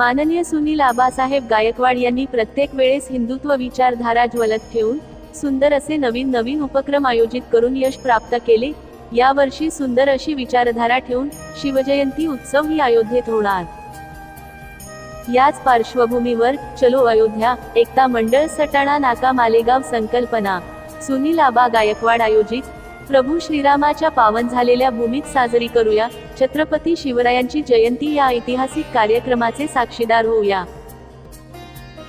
माननीय सुनील आबासाहेब गायकवाड यांनी प्रत्येक वेळेस हिंदुत्व विचारधारा ज्वलत ठेवून सुंदर असे नवीन नवीन उपक्रम आयोजित करून यश प्राप्त केले. यावर्षी सुंदर अशी विचारधारा ठेवून शिवजयंती उत्सव ही अयोध्येत होणार. याच पार्श्वभूमीवर चलो अयोध्या एकता मंडळ सटाणा नाका मालेगाव संकल्पना सुनील आबा गायकवाड आयोजित प्रभू श्रीरामाच्या पावन झालेल्या भूमीत साजरी करूया. छत्रपती शिवरायांची जयंती या ऐतिहासिक कार्यक्रमाचे साक्षीदार होऊया.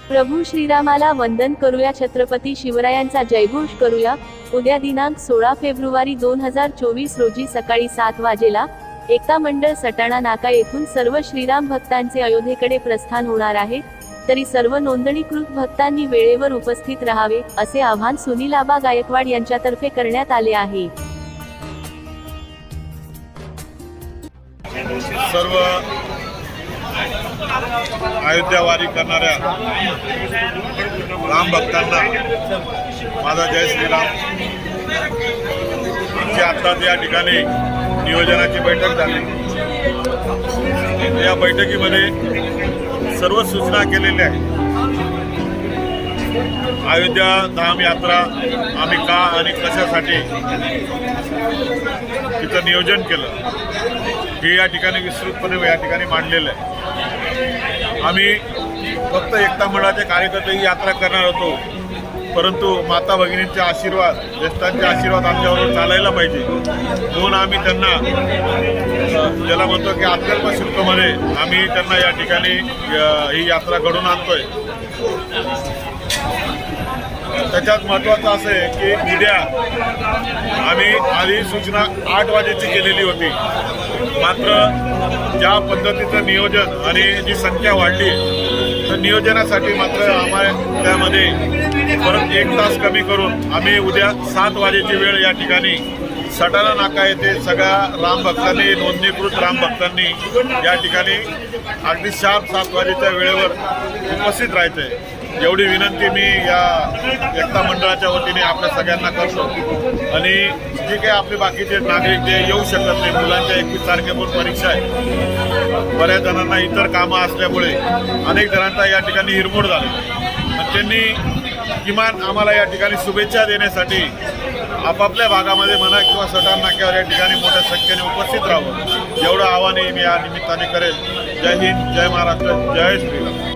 प्रभू श्रीरामाला वंदन करूया. छत्रपती शिवरायांचा जयघोष करूया. उद्या दिनांक सोळा फेब्रुवारी दोन हजार चोवीस रोजी सकाळी सात वाजेला एकता मंडळ सटाणा नाका येथून सर्व श्रीराम भक्तांचे अयोध्येकडे प्रस्थान होणार आहे. तरी सर्व नोंदणीकृत भक्तांनी वेळेवर उपस्थित राहावे असे आव्हान सुनील आबा गायकवाड यांच्यातर्फे करण्यात आले आहे. सर्व अयोध्यावारी करणाऱ्या राम भक्तांना माझा जय श्रीराम. आमची आत्ताच या ठिकाणी नियोजनाची बैठक झाली. या बैठकीमध्ये सर्व सूचना केलेल्या आहेत. अयोध्या धाम यात्रा आम्ही का आणि कशासाठी तिचं नियोजन केलं हे या ठिकाणी विस्तृतपणे या ठिकाणी मांडलेलं आहे. आम्ही फक्त एकता मंडळाचे कार्यकर्ते ही यात्रा करणार होतो. परंतु माता भगिनींचे आशीर्वाद ज्येष्ठांचे आशीर्वाद आमच्याबरोबर चालायला पाहिजे. म्हणून आम्ही त्यांना ज्याला म्हणतो की अत्यल्प शुल्कमध्ये आम्ही त्यांना या ठिकाणी ही यात्रा घडून आणतोय. त्याच्यात महत्त्वाचं असं आहे की उद्या आम्ही आधी सूचना आठ वाजेची केलेली होती. मात्र ज्या पद्धतीचं नियोजन आणि जी संख्या वाढली तर नियोजनासाठी मात्र आम्हाला त्यामध्ये परत एक तास कमी करून आम्ही उद्या सात वाजेची वेळ या ठिकाणी सटाणा नाका येथे सगळ्या रामभक्तांनी नोंदणीकृत रामभक्तांनी या ठिकाणी अगदी शार्प सात वाजेच्या वेळेवर उपस्थित राहायचं आहे एवढी विनंती मी या एकता मंडळाच्या वतीने आपल्या सगळ्यांना करतो. आणि जे काही आपले बाकीचे नागरिक जे येऊ शकत नाही मुलांच्या एकवीस तारखेपासून परीक्षा आहे. बऱ्याच जणांना इतर कामं असल्यामुळे अनेक जणांचा या ठिकाणी हिरमोड झाली त्यांनी किमान आम्हाला या ठिकाणी शुभेच्छा देण्यासाठी आपापल्या भागामध्ये म्हणा किंवा सटाण नाक्यावर या ठिकाणी मोठ्या संख्येने उपस्थित राहावं. एवढं आव्हानही मी या निमित्ताने करेल. जय हिंद जय महाराष्ट्र जय श्रीराम.